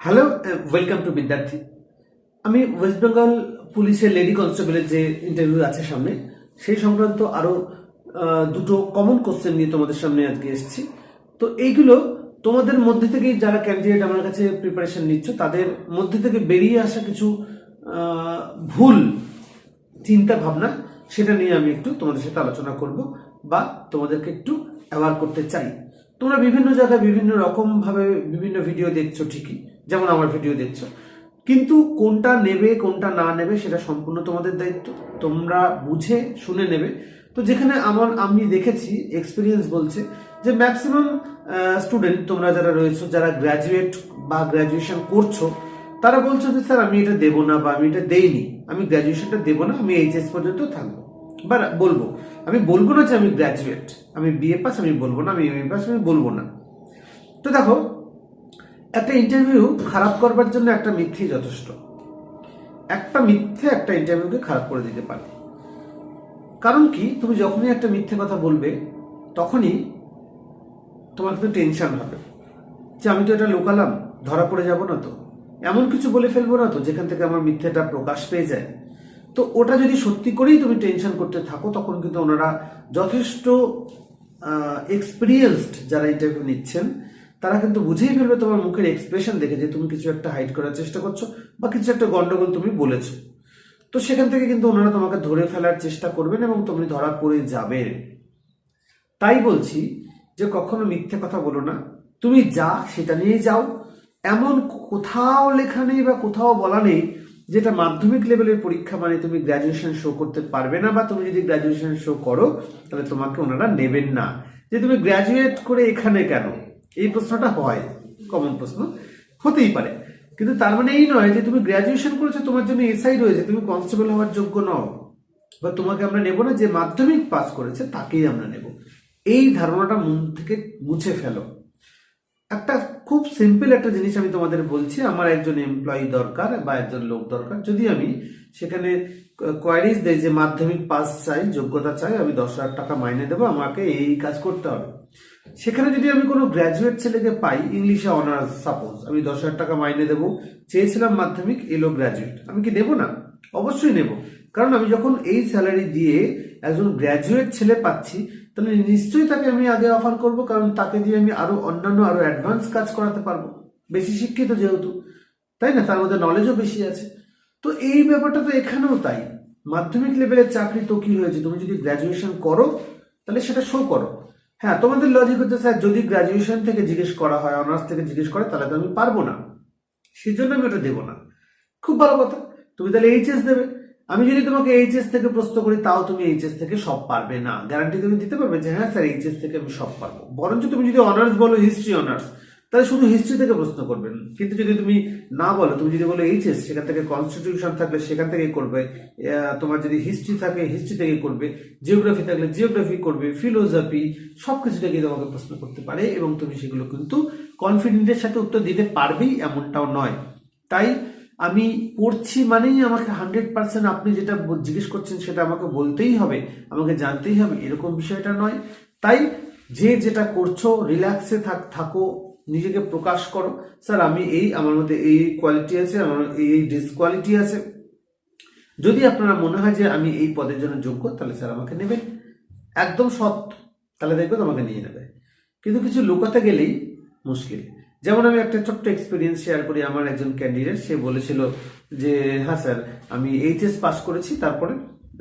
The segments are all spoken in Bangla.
হ্যালো ওয়েলকাম টু বিদ্যার্থী আমি ওয়েস্ট বেঙ্গল পুলিশের লেডি কনস্টেবলের যে ইন্টারভিউ আছে সামনে সেই সংক্রান্ত আরও আহ, দুটো কমন কোশ্চেন নিয়ে তোমাদের সামনে আজকে এসেছি। তো এইগুলো তোমাদের মধ্যে থেকেই যারা ক্যান্ডিডেট আমার কাছে প্রিপারেশন নিচ্ছ তাদের মধ্যে থেকে বেরিয়ে আসা কিছু ভুল চিন্তা ভাবনা সেটা নিয়ে আমি একটু তোমাদের সাথে আলোচনা করব বা তোমাদেরকে একটু অ্যাওয়ার করতে চাই। তোমরা বিভিন্ন জায়গায় বিভিন্ন রকম ভাবে বিভিন্ন ভিডিও দেখছ ঠিকই যেমন আমার ভিডিও দেখছ। কিন্তু কোনটা নেবে, কোনটা না নেবে, সেটা সম্পূর্ণ তোমাদের দায়িত্ব। তোমরা বুঝে, শুনে নেবে। তো যেখানে আমার, আমি দেখেছি এক্সপিরিয়েন্স বলছে যে ম্যাক্সিমাম স্টুডেন্ট তোমরা যারা রয়েছো, যারা গ্র্যাজুয়েট বা গ্র্যাজুয়েশন করছ, তারা বলছো যে, স্যার, আমি এটা দেবো না বা আমি এটা দেইনি। আমি গ্র্যাজুয়েশনটা দেবো না, আমি এইচএস পর্যন্ত থাকব। বা বলব, আমি বলব না যে আমি গ্র্যাজুয়েট আমি বিএ পাস আমি বলব না, আমি এমএ পাস আমি বলব না। তো দেখো একটা ইন্টারভিউ খারাপ করবার জন্য একটা মিথ্যেই যথেষ্ট। একটা মিথ্যে একটা ইন্টারভিউকে খারাপ করে দিতে পারে। কারণ কি? তুমি যখনই একটা মিথ্যে কথা বলবে, তখনই তোমার কিন্তু টেনশন হবে। যে আমি তো এটা লোকালাম, ধরা পড়ে যাব না তো। এমন কিছু বলে ফেলব না তো, যেখান থেকে আমার মিথ্যেটা প্রকাশ পেয়ে যায়। তো ওটা যদি সত্যি করেই তুমি টেনশন করতে থাকো, তখন কিন্তু ওনারা যথেষ্ট এক্সপিরিয়েন্সড যারা ইন্টারভিউ নিচ্ছেন তারা কিন্তু বুঝেই ফেলবে তোমার মুখের এক্সপ্রেশন দেখে যে তুমি কিছু একটা হাইড করার চেষ্টা করছ বা কিছু একটা গন্ডগোল তুমি বলেছ। তো সেখান থেকে কিন্তু ওনারা তোমাকে ধরে ফেলার চেষ্টা করবেন এবং তুমি ধরা পড়ে যাবে। তাই বলছি যে কখনো মিথ্যে কথা বলো না। তুমি যা সেটা নিয়ে যাও। এমন কোথাও লেখা নেই বা কোথাও বলা নেই যেটা মাধ্যমিক লেভেলের পরীক্ষা মানে তুমি গ্র্যাজুয়েশন শো করতে পারবে না বা তুমি যদি গ্র্যাজুয়েশন শো করো, তাহলে তোমাকে ওনারা নেবেন না। যে তুমি গ্র্যাজুয়েট করে এখানে কেন? এই প্রশ্নটা হয় কমন প্রশ্ন। হতেই পারে। কিন্তু তার মানে এই নয় যে তুমি গ্র্যাজুয়েশন করেছ, তোমার জন্য এসআই রয়েছে, তুমি কনস্টেবল হওয়ার যোগ্য নও। বা তোমাকে আমরা নেব না, যে মাধ্যমিক পাস করেছে, তাকেই আমরা নেব। এই ধারণাটা মন থেকে মুছে ফেলো। একটা খুব সিম্পল একটা জিনিস আমি তোমাদের বলছি, আমার একজন এমপ্লয়ি দরকার বা একজন লোক দরকার। যদি আমি সেখানে কোয়ারিজ দেয় যে মাধ্যমিক পাস চাই, যোগ্যতা চাই, আমি দশ হাজার টাকা মাইনে দেবো, আমাকে এই কাজ করতে হবে। সেখানে যদি আমি কোনো গ্র্যাজুয়েট ছেলেকে পাই ইংলিশে অনার্স সাপোজ আমি দশ হাজার টাকা মাইনে দেবো, চেয়েছিলাম মাধ্যমিক, এলো গ্র্যাজুয়েট আমি কি দেবো না? অবশ্যই নেব। কারণ আমি যখন এই স্যালারি দিয়ে একজন গ্র্যাজুয়েট ছেলে পাচ্ছি, তাহলে নিশ্চয়ই তাকে আমি আগে অফার করব, কারণ তাকে দিয়ে আমি আরও অন্যান্য, আরও অ্যাডভান্স কাজ করাতে পারব। বেশি শিক্ষিত যেহেতু, তাই না? তার মধ্যে নলেজও বেশি আছে। তো এই ব্যাপারটা তো এখানেও তাই। মাধ্যমিক লেভেলের চাকরি তো কি হয়েছে? তুমি যদি গ্র্যাজুয়েশন করো, তাহলে সেটা শো করো। হ্যাঁ তোমাদের লজিক হচ্ছে, স্যার, যদি গ্রাজুয়েশন থেকে জিজ্ঞেস করা হয় অনার্স থেকে জিজ্ঞেস করে, তাহলে তো আমি পারব না। সেই জন্য আমি ওটা দেবো না। খুব ভালো কথা। তুমি তাহলে এইচএস দেবে। আমি যদি তোমাকে এইচএস থেকে প্রশ্ন করি, তাও তুমি এইচএস থেকে সব পারবে না। গ্যারান্টি তুমি দিতে পারবে যে হ্যাঁ স্যার এইচএস থেকে আমি সব পারব। বরঞ্চ তুমি যদি অনার্স বলো হিস্ট্রি অনার্স তাহলে শুধু হিস্ট্রি থেকে প্রশ্ন করবেন। কিন্তু যদি তুমি না বলো, তুমি যদি বলো এইচএস সেখান থেকে কনস্টিটিউশন থাকলে সেখান থেকে করবে। তোমার যদি হিস্ট্রি থাকে হিস্ট্রি থেকে করবে। জিওগ্রাফি থাকলে জিওগ্রাফি করবে ফিলোসফি সব কিছু থেকে তোমাকে প্রশ্ন করতে পারে এবং তুমি সেগুলো কিন্তু কনফিডেন্টের সাথে উত্তর দিতে পারবেই, এমনটাও নয়। তাই আমি পড়ছি মানেই আমাকে হান্ড্রেড পার্সেন্ট আপনি যেটা জিজ্ঞেস করছেন সেটা আমাকে বলতেই হবে, আমাকে জানতেই হবে, এরকম বিষয়টা নয়। তাই যে যেটা করছ রিল্যাক্সে থাক, থাকো নিজেকে প্রকাশ করো। স্যার, আমি এই, আমার মধ্যে এই কোয়ালিটি আছে, আমার এই ডিসকোয়ালিটি আছে। যদি আপনারা মনে হয় যে আমি এই পদের জন্য যোগ্য, তাহলে স্যার আমাকে নেবেন। একদম সৎ, তাহলে দেখবে তোমাকে নিয়ে নেবে। কিন্তু কিছু লুকাতে গেলেই মুশকিল। যেমন আমি একটা ছোট্ট এক্সপিরিয়েন্স শেয়ার করি আমার একজন ক্যান্ডিডেট সে বলেছিল যে হ্যাঁ স্যার, আমি এইচএস পাস করেছি, তারপরে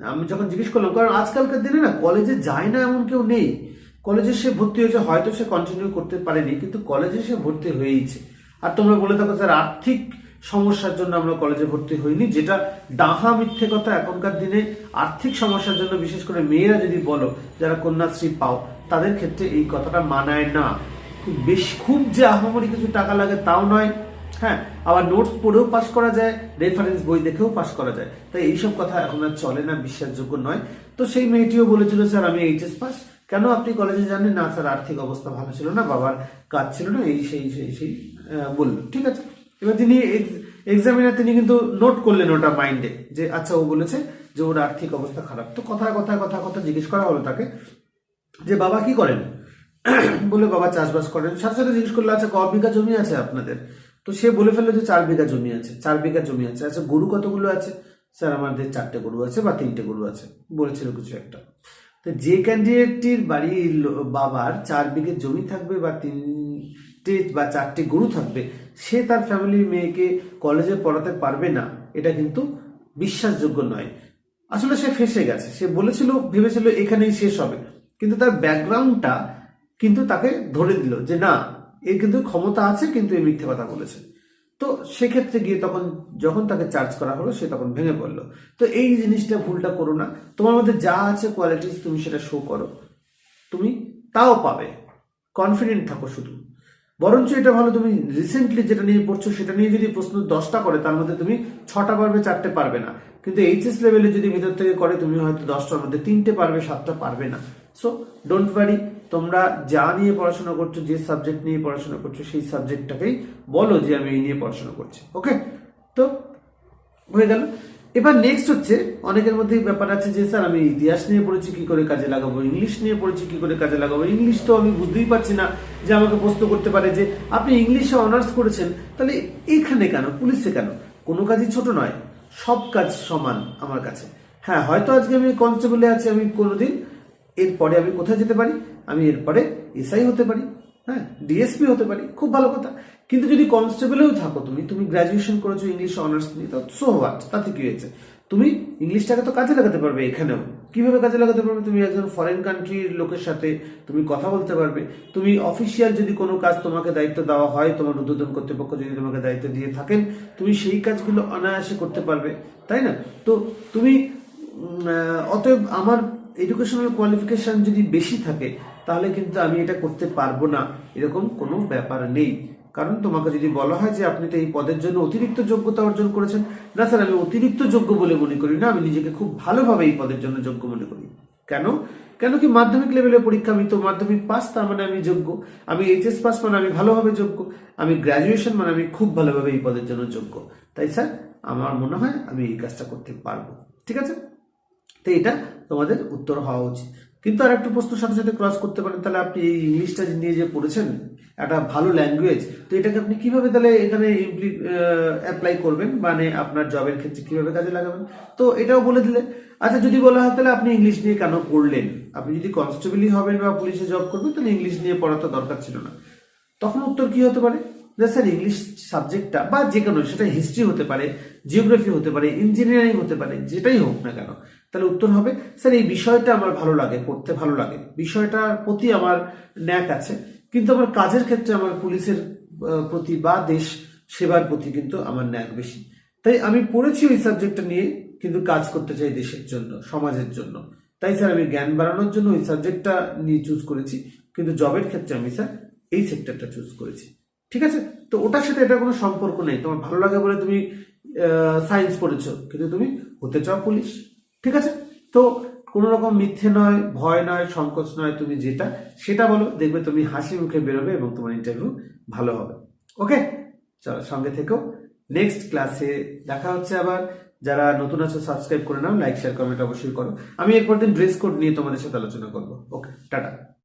আমি যখন জিজ্ঞেস করলাম, কারণ আজকালকার দিনে না কলেজে যায় না এমন কেউ নেই। কলেজে সে ভর্তি হয়েছে, হয়তো সে কন্টিনিউ করতে পারেনি, কিন্তু কলেজে সে ভর্তি হয়েইছে। আর তোমরা বলে থাকো স্যার, আর্থিক সমস্যার জন্য আমরা কলেজে ভর্তি হইনি, যেটা ডাহা মিথ্যে কথা এখনকার দিনে আর্থিক সমস্যার জন্য, বিশেষ করে মেয়েরা যদি বলো, যারা কন্যাশ্রী পাও, তাদের ক্ষেত্রে এই কথাটা মানায় না। খুব বেশি, খুব যে আহামরি কিছু টাকা লাগে তাও নয়। হ্যাঁ আবার নোটস পড়েও পাস করা যায় রেফারেন্স বই দেখেও পাস করা যায়। তাই এইসব কথা এখন আর চলে না, বিশ্বাসযোগ্য নয়। তো সেই মেয়েটিও বলেছিল, স্যার, আমি এইচএস পাস কেন আপনি কলেজে জানেন না, স্যার, আর্থিক অবস্থা ভালো ছিল না, বাবার কাজ ছিল না, এই, সেই সেই সেই বলল। ঠিক আছে। এবার তিনি এক্সামিনার তিনি কিন্তু নোট করলেন ওটা মাইন্ডে যে আচ্ছা ও বলেছে যে ওর আর্থিক অবস্থা খারাপ। তো কথায় কথায় কথা কথা জিজ্ঞেস করা হলো তাকে যে, বাবা কি করেন? বলে বাবা চাষবাস করেন। সাথে সাথে জিজ্ঞেস করল আচ্ছা ক বিঘা জমি আছে আপনাদের? তো সে বলে ফেলল যে, চার বিঘা জমি আছে, চার বিঘা জমি আছে। আচ্ছা গরু কতগুলো আছে? স্যার, আমাদের চারটে গরু আছে বা তিনটে গরু আছে, বলেছিল কিছু একটা। তো যে ক্যান্ডিডেটটির বাড়ির বাবার চার বিঘে জমি থাকবে বা তিনটে বা চারটে গরু থাকবে, সে তার ফ্যামিলির মেয়েকে কলেজে পড়াতে পারবে না, এটা কিন্তু বিশ্বাসযোগ্য নয়। আসলে সে ফেসে গেছে। সে বলেছিল, ভেবেছিল এখানেই শেষ হবে। কিন্তু তার ব্যাকগ্রাউন্ডটা কিন্তু তাকে ধরে দিল যে, না, এর কিন্তু ক্ষমতা আছে, কিন্তু এ মিথ্যে কথা বলেছে। তো সেক্ষেত্রে গিয়ে তখন যখন তাকে চার্জ করা হলো, সে তখন ভেঙে পড়ল। তো এই জিনিসটা ভুলটা করো না। তোমার মধ্যে যা আছে কোয়ালিটিস তুমি সেটা শো করো। তুমি তাও পাবে। কনফিডেন্ট থাকো শুধু। বরঞ্চ এটা ভালো, তুমি রিসেন্টলি যেটা নিয়ে পড়ছো, সেটা নিয়ে যদি প্রশ্ন দশটা করে, তার মধ্যে তুমি ছটা পারবে, চারটে পারবে না। কিন্তু এইচএস লেভেলে যদি ভিতর থেকে করে, তুমি হয়তো দশটার মধ্যে তিনটে পারবে, সাতটা পারবে না। সো ডোন্ট ওয়ারি তোমরা যা নিয়ে পড়াশোনা করছ, যে সাবজেক্ট নিয়ে পড়াশোনা করছ, সেই সাবজেক্টটাকেই বলো যে আমি এই নিয়ে পড়াশোনা করছি। ওকে তো, হয়ে গেল। এবার নেক্সট হচ্ছে, অনেকের মধ্যে ব্যাপার আছে যে, স্যার, আমি ইতিহাস নিয়ে পড়েছি, কি করে কাজে লাগাবো? ইংলিশ নিয়ে পড়েছি, কি করে কাজে লাগাবো? ইংলিশ তো আমি বুঝতেই পারছি না যে, আমাকে প্রশ্ন করতে পারে যে, আপনি ইংলিশে অনার্স করেছেন, তাহলে এখানে কেন? পুলিশে কেন? কোনো কাজই ছোট নয়। সব কাজ সমান আমার কাছে। হ্যাঁ হয়তো আজকে আমি কনস্টেবলে আছি, আমি কোনোদিন, এরপরে আমি কোথায় যেতে পারি? আমি এরপরে এসআই হতে পারি হ্যাঁ ডিএসপি হতে পারি, খুব ভালো কথা। কিন্তু যদি কনস্টেবলেও থাকো তুমি তুমি গ্র্যাজুয়েশন করেছ ইংলিশ অনার্স নিয়ে, তো সো হোয়াট তাতে কি হয়েছে। তুমি ইংলিশটাকে তো কাজে লাগাতে পারবে এখানেও। কীভাবে কাজে লাগাতে পারবে? তুমি একজন ফরেন কান্ট্রির লোকের সাথে তুমি কথা বলতে পারবে। তুমি অফিসিয়াল যদি কোনো কাজ তোমাকে দায়িত্ব দেওয়া হয়, তোমার উদ্বোধন কর্তৃপক্ষ যদি তোমাকে দায়িত্ব দিয়ে থাকেন, তুমি সেই কাজগুলো অনায়াসে করতে পারবে, তাই না? তো তুমি অতএব আমার এডুকেশনাল কোয়ালিফিকেশন যদি বেশি থাকে তাহলে কিন্তু আমি এটা করতে পারব না। এরকম কোনো ব্যাপার নেই। কারণ তোমাকে যদি বলা হয় যে আপনি তো এই পদের জন্য অতিরিক্ত যোগ্যতা অর্জন করেছেন, না স্যার, আমি অতিরিক্ত যোগ্য বলে মনে করি না, আমি নিজেকে খুব ভালোভাবে এই পদের জন্য যোগ্য মনে করি। কেন? কেন কি মাধ্যমিক লেভেলের পরীক্ষা, আমি তো মাধ্যমিক পাস তার মানে আমি যোগ্য। আমি এইচএস পাস মানে আমি ভালোভাবে যোগ্য। আমি গ্র্যাজুয়েশন মানে আমি খুব ভালোভাবে এই পদের জন্য যোগ্য। তাই স্যার, আমার মনে হয় আমি এই কাজটা করতে পারব। ঠিক আছে? তো এটা তোমাদের উত্তর হওয়া উচিত। কিন্তু আর একটা প্রশ্ন সাথে সাথে ক্রস করতে পারেন, তাহলে আপনি এই ইংলিশটা নিয়ে যে পড়েছেন, একটা ভালো ল্যাঙ্গুয়েজ তো এটাকে আপনি কীভাবে তাহলে এখানে অ্যাপ্লাই করবেন? মানে আপনার জবের ক্ষেত্রে কীভাবে কাজে লাগাবেন? তো এটাও বলে দিলে আচ্ছা যদি বলা হয় তাহলে আপনি ইংলিশ নিয়ে কেন পড়লেন? আপনি যদি কনস্টেবলই হবেন বা পুলিশে জব করবেন, তাহলে ইংলিশ নিয়ে পড়া তো দরকার ছিল না। তখন উত্তর কি হতে পারে? যে স্যার ইংলিশ সাবজেক্টটা বা যে কোনো সেটা হিস্ট্রি হতে পারে জিওগ্রাফি হতে পারে ইঞ্জিনিয়ারিং হতে পারে, যেটাই হোক না কেন তাহলে উত্তর হবে, স্যার, এই বিষয়টা আমার ভালো লাগে, পড়তে ভালো লাগে। বিষয়টার প্রতি আমার ন্যাক আছে, কিন্তু আমার কাজের ক্ষেত্রে আমার পুলিশের প্রতি বা দেশ সেবার প্রতি কিন্তু আমার ন্যাক বেশি। তাই আমি পড়েছি ওই সাবজেক্টটা নিয়ে, কিন্তু কাজ করতে চাই দেশের জন্য, সমাজের জন্য। তাই স্যার, আমি জ্ঞান বাড়ানোর জন্য ওই সাবজেক্টটা নিয়ে চুজ করেছি, কিন্তু জবের ক্ষেত্রে আমি, স্যার, এই সেক্টরটা চুজ করেছি। ঠিক আছে? তো ওটার সাথে এটা কোনো সম্পর্ক নেই। তোমার ভালো লাগে বলে তুমি সায়েন্স পড়েছো, কিন্তু তুমি হতে চাও পুলিশ ঠিক আছে? তো কোনো রকম মিথ্যে নয়, ভয় নয়, সংকোচ নয়, তুমি যেটা, সেটা বলো, দেখবে তুমি হাসি মুখে বেরোবে এবং তোমার ইন্টারভিউ ভালো হবে। ওকে চলো, সঙ্গে থেকেও নেক্সট ক্লাসে দেখা হচ্ছে আবার। যারা নতুন আছো সাবস্ক্রাইব করে নাও লাইক শেয়ার কমেন্ট অবশ্যই করো। আমি এরপর দিন ড্রেস কোড নিয়ে তোমাদের সাথে আলোচনা করব। Okay tata.